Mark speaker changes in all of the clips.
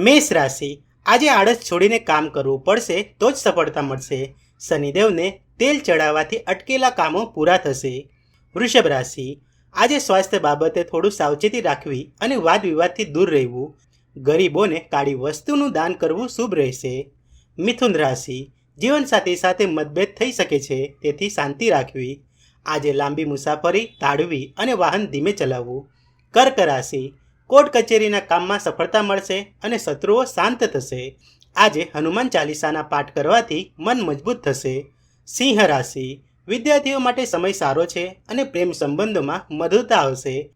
Speaker 1: મેષ રાશિ. આજે આળસ છોડીને કામ કરવું પડશે તો જ સફળતા મળશે. શનિદેવને તેલ ચડાવવાથી અટકેલા કામો પૂરા થશે. વૃષભ રાશિ. આજે સ્વાસ્થ્ય બાબતે થોડું સાવચેતી રાખવી અને વાદ વિવાદથી દૂર રહેવું. ગરીબોને કાળી વસ્તુનું દાન કરવું શુભ રહેશે. મિથુન રાશિ. જીવનસાથી સાથે મતભેદ થઈ શકે છે, તેથી શાંતિ રાખવી. આજે લાંબી મુસાફરી ટાળવી અને વાહન ધીમે ચલાવવું. કર્ક રાશિ. કોર્ટ કચેરીના કામમાં સફળતા મળશે અને શત્રુઓ શાંત થશે. આજે હનુમાન ચાલીસાના પાઠ કરવાથી મન મજબૂત થશે. સિંહ રાશિ. વિદ્યાર્થીઓ માટે સમય સારો છે અને પ્રેમ સંબંધોમાં મધુરતા આવશે.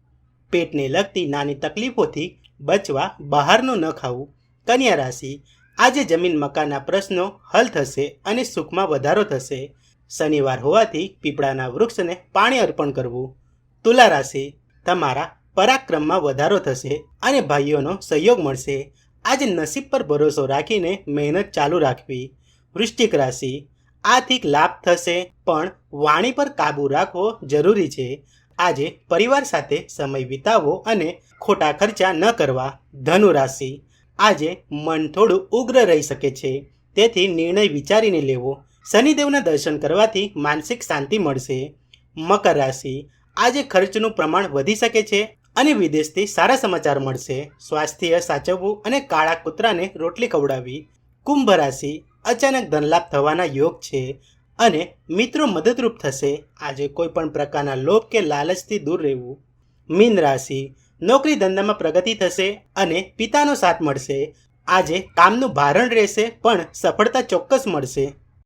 Speaker 1: પેટને લગતી નાની તકલીફોથી બચવા બહારનું ન ખાવું. કન્યા રાશિ. આજે જમીન મકાનના પ્રશ્નો હલ થશે અને સુખમાં વધારો થશે. શનિવાર હોવાથી પીપળાના વૃક્ષને પાણી અર્પણ કરવું. તુલા રાશિ. તમારા પરાક્રમમાં વધારો થશે અને ભાઈઓનો સહયોગ મળશે. આજે નસીબ પર ભરોસો રાખીને મહેનત ચાલુ રાખવી. વૃશ્ચિક રાશિ. આર્થિક લાભ થશે, પણ વાણી પર કાબૂ રાખવો જરૂરી છે. આજે પરિવાર સાથે સમય વિતાવો અને ખોટા ખર્ચા ન કરવા. ધનુ રાશિ. આજે મન થોડું ઉગ્ર રહી શકે છે. તેથી નિર્ણય વિચારીને લેવો. શનિદેવના દર્શન કરવાથી માનસિક શાંતિ મળશે. મકર રાશિ. આજે ખર્ચનું પ્રમાણ વધી શકે છે અને વિદેશથી સારા સમાચાર મળશે. સ્વાસ્થ્ય સાચવવું અને કાળા કૂતરાને રોટલી ખવડાવવી કુંભ રાશિ અચાનક ધનલાભ થવાના યોગ છે અને મિત્રો મદદરૂપ થશે. આજે કોઈ પણ પ્રકારના લોભ કે લાલચથી દૂર રહેવું. મીન રાશિ નોકરી ધંધામાં પ્રગતિ થશે અને પિતાનો સાથ મળશે. આજે કામનું ભારણ રહેશે પણ સફળતા ચોક્કસ મળશે.